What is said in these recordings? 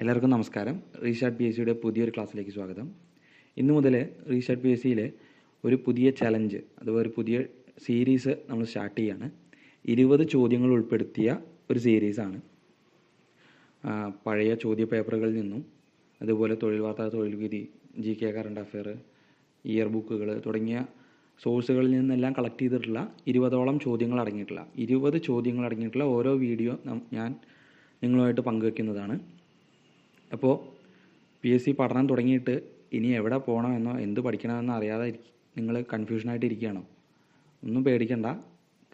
എല്ലാവർക്കും നമസ്കാരം. റീഷാർട്ട് P S സിയുടെ പുതിയൊരു ക്ലാസ്സിലേക്ക് സ്വാഗതം. ഇന്നു മുതൽ റീഷാർട്ട് പി എസ് സിയിലെ ഒരു പുതിയ ചലഞ്ച് അഥവാ ഒരു പുതിയ സീരീസ് നമ്മൾ സ്റ്റാർട്ട് ചെയ്യാണ്. ഇരുപത് ചോദ്യങ്ങൾ ഉൾപ്പെടുത്തിയ ഒരു സീരീസാണ് പഴയ ചോദ്യ പേപ്പറുകളിൽ നിന്നും അതുപോലെ തൊഴിൽ വാർത്ത തൊഴിൽ വിധി G K current affair year ബുക്കുകൾ തുടങ്ങിയ സോഴ്സുകളിൽ നിന്നെല്ലാം കളക്ട് ചെയ്തിട്ടുള്ള ഇരുപതോളം ചോദ്യങ്ങൾ അടങ്ങിയിട്ടുള്ള ഇരുപത് ചോദ്യങ്ങൾ അടങ്ങിയിട്ടുള്ള ഓരോ വീഡിയോ ഞാൻ നിങ്ങളുമായിട്ട് പങ്കുവെക്കുന്നതാണ്. അപ്പോൾ പി എസ് സി പഠനം തുടങ്ങിയിട്ട് ഇനി എവിടെ പോകണമെന്നോ എന്ത് പഠിക്കണമെന്നോ അറിയാതെ നിങ്ങൾ കൺഫ്യൂഷനായിട്ട് ഇരിക്കുകയാണോ? ഒന്നും പേടിക്കണ്ട.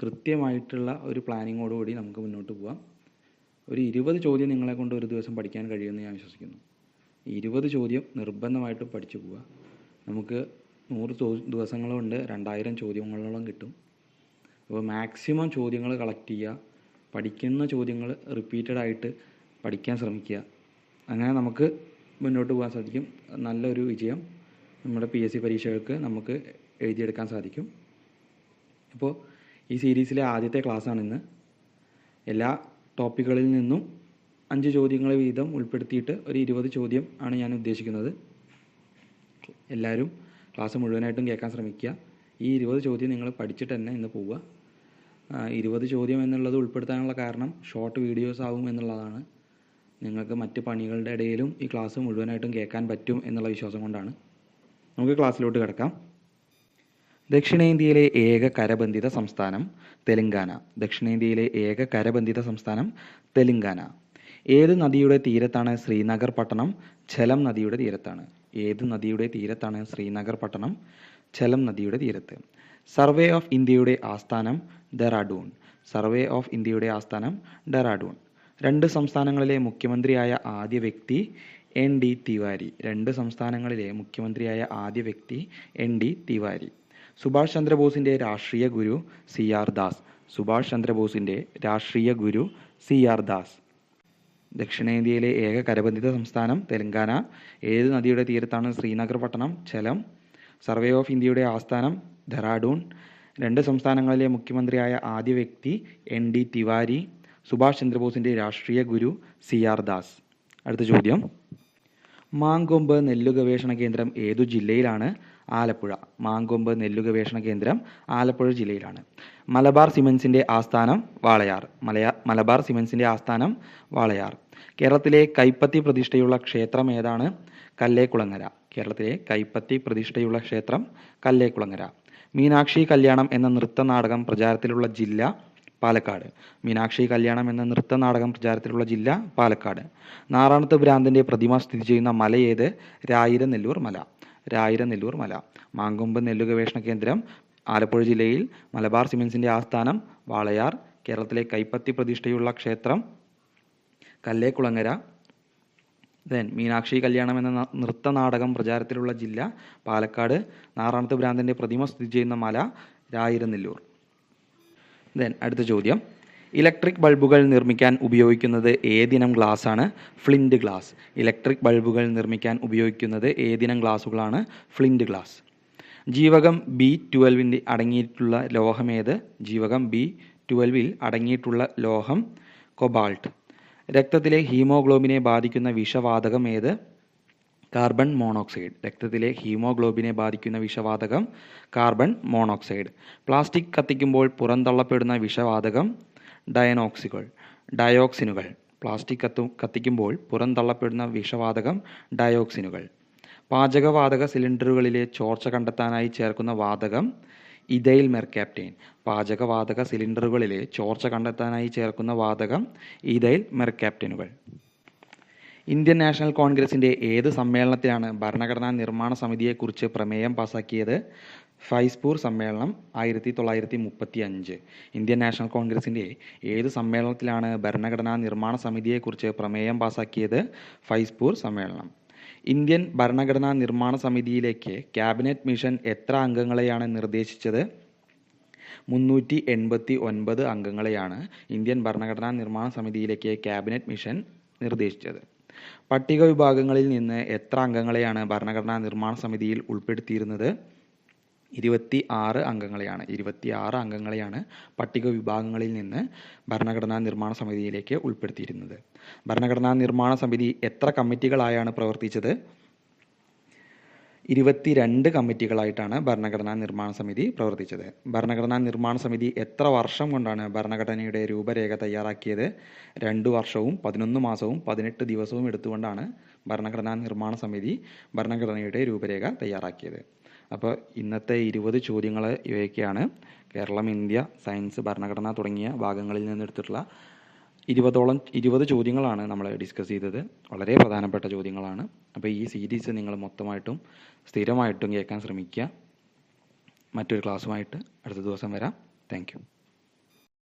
കൃത്യമായിട്ടുള്ള ഒരു പ്ലാനിങ്ങോടുകൂടി നമുക്ക് മുന്നോട്ട് പോവാം. ഒരു ഇരുപത് ചോദ്യം നിങ്ങളെ കൊണ്ട് ഒരു ദിവസം പഠിക്കാൻ കഴിയുമെന്ന് ഞാൻ വിശ്വസിക്കുന്നു. ഇരുപത് ചോദ്യം നിർബന്ധമായിട്ട് പഠിച്ചു പോവുക. നമുക്ക് നൂറ് ദിവസങ്ങളുണ്ട് രണ്ടായിരം ചോദ്യങ്ങളോളം കിട്ടും. അപ്പോൾ മാക്സിമം ചോദ്യങ്ങൾ കളക്ട് ചെയ്യുക. പഠിക്കുന്ന ചോദ്യങ്ങൾ റിപ്പീറ്റഡ് ആയിട്ട് പഠിക്കാൻ ശ്രമിക്കുക. അങ്ങനെ നമുക്ക് മുന്നോട്ട് പോകാൻ സാധിക്കും. നല്ലൊരു വിജയം നമ്മുടെ പി എസ് സി പരീക്ഷകൾക്ക് നമുക്ക് എഴുതിയെടുക്കാൻ സാധിക്കും. അപ്പോൾ ഈ സീരീസിലെ ആദ്യത്തെ ക്ലാസ്സാണ് ഇന്ന് എല്ലാ ടോപ്പിക്കുകളിൽ നിന്നും അഞ്ച് ചോദ്യങ്ങൾ വീതം ഉൾപ്പെടുത്തിയിട്ട് ഒരു ഇരുപത് ചോദ്യം ആണ് ഞാൻ ഉദ്ദേശിക്കുന്നത്. എല്ലാവരും ക്ലാസ് മുഴുവനായിട്ടും കേൾക്കാൻ ശ്രമിക്കുക. ഈ ഇരുപത് ചോദ്യം നിങ്ങൾ പഠിച്ചിട്ട് തന്നെ ഇന്ന് പോവുക. ഇരുപത് ചോദ്യം എന്നുള്ളത് ഉൾപ്പെടുത്താനുള്ള കാരണം ഷോർട്ട് വീഡിയോസ് ആവും എന്നുള്ളതാണ്. നിങ്ങൾക്ക് മറ്റ് പണികളുടെ ഇടയിലും ഈ ക്ലാസ് മുഴുവനായിട്ടും കേൾക്കാൻ പറ്റും എന്നുള്ള വിശ്വാസം കൊണ്ടാണ്. നമുക്ക് ക്ലാസ്സിലോട്ട് കിടക്കാം. ദക്ഷിണേന്ത്യയിലെ ഏക കരബന്ധിത സംസ്ഥാനം തെലങ്കാന. ദക്ഷിണേന്ത്യയിലെ ഏക കരബന്ധിത സംസ്ഥാനം തെലങ്കാന. ഏത് നദിയുടെ തീരത്താണ് ശ്രീനഗർ പട്ടണം? ഝലം നദിയുടെ തീരത്താണ്. ഏത് നദിയുടെ തീരത്താണ് ശ്രീനഗർ പട്ടണം? ഝലം നദിയുടെ തീരത്ത്. സർവേ ഓഫ് ഇന്ത്യയുടെ ആസ്ഥാനം ഡെറാഡൂൺ. സർവേ ഓഫ് ഇന്ത്യയുടെ ആസ്ഥാനം ഡെറാഡൂൺ. രണ്ട് സംസ്ഥാനങ്ങളിലെ മുഖ്യമന്ത്രിയായ ആദ്യ വ്യക്തി എൻ ഡി തിവാരി. രണ്ട് സംസ്ഥാനങ്ങളിലെ മുഖ്യമന്ത്രിയായ ആദ്യ വ്യക്തി എൻ ഡി തിവാരി. സുഭാഷ് ചന്ദ്രബോസിന്റെ രാഷ്ട്രീയ ഗുരു സി ആർ ദാസ്. സുഭാഷ് ചന്ദ്രബോസിന്റെ രാഷ്ട്രീയ ഗുരു സി ആർ ദാസ്. ദക്ഷിണേന്ത്യയിലെ ഏക കരബന്ധിത സംസ്ഥാനം തെലങ്കാന. ഏത് നദിയുടെ തീരത്താണ് ശ്രീനഗർ പട്ടണം? ചെലം. സർവേ ഓഫ് ഇന്ത്യയുടെ ആസ്ഥാനം ധറാഡൂൺ രണ്ട് സംസ്ഥാനങ്ങളിലെ മുഖ്യമന്ത്രിയായ ആദ്യ വ്യക്തി എൻ ഡി തിവാരി. സുഭാഷ് ചന്ദ്രബോസിന്റെ രാഷ്ട്രീയ ഗുരു സി ആർ ദാസ്. അടുത്ത ചോദ്യം. മാങ്കൊമ്പ് നെല്ലു ഗവേഷണ കേന്ദ്രം ഏതു ജില്ലയിലാണ്? ആലപ്പുഴ. മാങ്കൊമ്പ് നെല്ലു ഗവേഷണ കേന്ദ്രം ആലപ്പുഴ ജില്ലയിലാണ്. മലബാർ സിമൻസിന്റെ ആസ്ഥാനം വാളയാർ. മലയാ മലബാർ സിമൻസിന്റെ ആസ്ഥാനം വാളയാർ. കേരളത്തിലെ കൈപ്പത്തി പ്രതിഷ്ഠയുള്ള ക്ഷേത്രം ഏതാണ്? കല്ലേക്കുളങ്ങര. കേരളത്തിലെ കൈപ്പത്തി പ്രതിഷ്ഠയുള്ള ക്ഷേത്രം കല്ലേക്കുളങ്ങര. മീനാക്ഷി കല്യാണം എന്ന നൃത്ത നാടകം പ്രചാരത്തിലുള്ള ജില്ല പാലക്കാട്. മീനാക്ഷി കല്യാണം എന്ന നൃത്ത നാടകം പ്രചാരത്തിലുള്ള ജില്ല പാലക്കാട്. നാറാണത്ത് ഭ്രാന്തിന്റെ പ്രതിമ സ്ഥിതി ചെയ്യുന്ന മല ഏത്? രായിര നെല്ലൂർ മല. രായിര നെല്ലൂർ മല. മാങ്കൊമ്പ് നെല്ലു ഗവേഷണ കേന്ദ്രം ആലപ്പുഴ ജില്ലയിൽ മലബാർ സിമൻസിന്റെ ആസ്ഥാനം വാളയാർ കേരളത്തിലെ കൈപ്പത്തി പ്രതിഷ്ഠയുള്ള ക്ഷേത്രം കല്ലേക്കുളങ്ങര. ദെൻ മീനാക്ഷി കല്യാണം എന്ന നൃത്ത നാടകം പ്രചാരത്തിലുള്ള ജില്ല പാലക്കാട്. നാറാണത്ത് ഭ്രാന്തിന്റെ പ്രതിമ സ്ഥിതി ചെയ്യുന്ന മല രായിരനെല്ലൂർ. ദെൻ അടുത്ത ചോദ്യം. ഇലക്ട്രിക് ബൾബുകൾ നിർമ്മിക്കാൻ ഉപയോഗിക്കുന്നത് ഏതിനം ഗ്ലാസ് ആണ്? ഫ്ലിന്റ് ഗ്ലാസ് ഇലക്ട്രിക് ബൾബുകൾ നിർമ്മിക്കാൻ ഉപയോഗിക്കുന്നത് ഏതിനം ഗ്ലാസുകളാണ് ഫ്ലിന്റ് ഗ്ലാസ് ജീവകം ബി ട്വൽവിന്റെ അടങ്ങിയിട്ടുള്ള ലോഹം ഏത്? ജീവകം ബി ട്വൽവിൽ അടങ്ങിയിട്ടുള്ള ലോഹം കൊബാൾട്ട്. രക്തത്തിലെ ഹീമോഗ്ലോബിനെ ബാധിക്കുന്ന വിഷവാതകം ഏത്? കാർബൺ മോണോക്സൈഡ് രക്തത്തിലെ ഹീമോഗ്ലോബിനെ ബാധിക്കുന്ന വിഷവാതകം കാർബൺ മോണോക്സൈഡ്. പ്ലാസ്റ്റിക് കത്തിക്കുമ്പോൾ പുറന്തള്ളപ്പെടുന്ന വിഷവാതകം ഡയനോക്സികൾ ഡയോക്സിനുകൾ. പ്ലാസ്റ്റിക് കത്തു കത്തിക്കുമ്പോൾ പുറന്തള്ളപ്പെടുന്ന വിഷവാതകം ഡയോക്സിനുകൾ. പാചകവാതക സിലിണ്ടറുകളിലെ ചോർച്ച കണ്ടെത്താനായി ചേർക്കുന്ന വാതകം ഇഥൈൽ മെർക്കാപ്റ്റൈൻ പാചകവാതക സിലിണ്ടറുകളിലെ ചോർച്ച കണ്ടെത്താനായി ചേർക്കുന്ന വാതകം ഇഥൈൽ മെർക്കാപ്റ്റൈനുകൾ ഇന്ത്യൻ നാഷണൽ കോൺഗ്രസിന്റെ ഏത് സമ്മേളനത്തിലാണ് ഭരണഘടനാ നിർമ്മാണ സമിതിയെക്കുറിച്ച് പ്രമേയം പാസാക്കിയത്? ഫൈസ്പൂർ സമ്മേളനം ആയിരത്തി തൊള്ളായിരത്തി മുപ്പത്തി അഞ്ച് ഇന്ത്യൻ നാഷണൽ കോൺഗ്രസിന്റെ ഏത് സമ്മേളനത്തിലാണ് ഭരണഘടനാ നിർമ്മാണ സമിതിയെക്കുറിച്ച് പ്രമേയം പാസാക്കിയത്? ഫൈസ്പൂർ സമ്മേളനം. ഇന്ത്യൻ ഭരണഘടനാ നിർമ്മാണ സമിതിയിലേക്ക് ക്യാബിനറ്റ് മിഷൻ എത്ര അംഗങ്ങളെയാണ് നിർദ്ദേശിച്ചത്? മുന്നൂറ്റി എൺപത്തി ഒൻപത് അംഗങ്ങളെയാണ് ഇന്ത്യൻ ഭരണഘടനാ നിർമ്മാണ സമിതിയിലേക്ക് ക്യാബിനറ്റ് മിഷൻ നിർദ്ദേശിച്ചത്. പട്ടിക വിഭാഗങ്ങളിൽ നിന്ന് എത്ര അംഗങ്ങളെയാണ് ഭരണഘടനാ നിർമ്മാണ സമിതിയിൽ ഉൾപ്പെടുത്തിയിരുന്നത്? ഇരുപത്തി ആറ് അംഗങ്ങളെയാണ്. ഇരുപത്തി ആറ് അംഗങ്ങളെയാണ് പട്ടിക വിഭാഗങ്ങളിൽ നിന്ന് ഭരണഘടനാ നിർമ്മാണ സമിതിയിലേക്ക് ഉൾപ്പെടുത്തിയിരുന്നത്. ഭരണഘടനാ നിർമ്മാണ സമിതി എത്ര കമ്മിറ്റികളായാണ് പ്രവർത്തിച്ചത്? ഇരുപത്തിരണ്ട് കമ്മിറ്റികളായിട്ടാണ് ഭരണഘടനാ നിർമ്മാണ സമിതി പ്രവർത്തിച്ചത്. ഭരണഘടനാ നിർമ്മാണ സമിതി എത്ര വർഷം കൊണ്ടാണ് ഭരണഘടനയുടെ രൂപരേഖ തയ്യാറാക്കിയത്? രണ്ട് വർഷവും പതിനൊന്ന് മാസവും പതിനെട്ട് ദിവസവും എടുത്തുകൊണ്ടാണ് ഭരണഘടനാ നിർമ്മാണ സമിതി ഭരണഘടനയുടെ രൂപരേഖ തയ്യാറാക്കിയത്. അപ്പോൾ ഇന്നത്തെ ഇരുപത് ചോദ്യങ്ങൾ ഇവയൊക്കെയാണ്. കേരളം ഇന്ത്യ സയൻസ് ഭരണഘടന തുടങ്ങിയ ഭാഗങ്ങളിൽ നിന്നെടുത്തിട്ടുള്ള ഇരുപതോളം ഇരുപത് ചോദ്യങ്ങളാണ് നമ്മൾ ഡിസ്കസ് ചെയ്തത്. വളരെ പ്രധാനപ്പെട്ട ചോദ്യങ്ങളാണ്. അപ്പോൾ ഈ സീരീസ് നിങ്ങൾ മൊത്തമായിട്ടും സ്ഥിരമായിട്ടും കേൾക്കാൻ ശ്രമിക്കുക. മറ്റൊരു ക്ലാസ്സുമായിട്ട് അടുത്ത ദിവസം വരാം. താങ്ക്